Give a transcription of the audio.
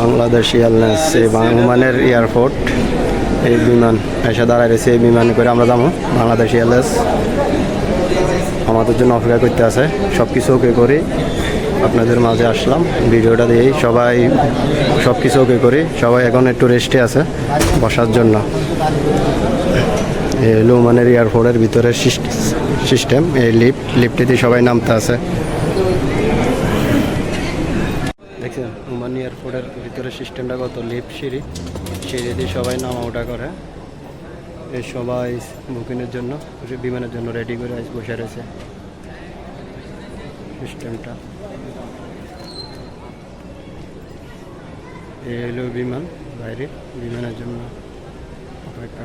Bangladesh airlines, এই ওমানের airport, এই বিমান এসে দাঁড়ায় রয়েছে, এই বিমান করে আমরা যাব। বাংলাদেশ এয়ারলাইন্স আমাদের জন্য অপেক্ষা করতে আছে। সব কিছু ওকে করি। আপনাদের মাঝে আসলাম। ভিডিওটা দিয়েই সবাই সব কিছু ওকে করি। সবাই এখন একটু রেস্টে আছে বসার জন্য। এই হলো ওমানের এয়ারপোর্টের ভিতরে সিস্টেম, এই লিফট লিফটে দিয়ে সবাই নামতে আছে। দেখছেন ওমান এয়ারপোর্টের ভিতরে সিস্টেমটা কত? লিফট সিঁড়ি। সিঁড়ি দিয়ে সবাই নামা ওঠা করে। এই সবাই বুকিংয়ের জন্য, বিমানের জন্য রেডি করে আজ বসে রয়েছে সিস্টেমটা। এই হলো বিমান, বাইরে বিমানের জন্য অপেক্ষা।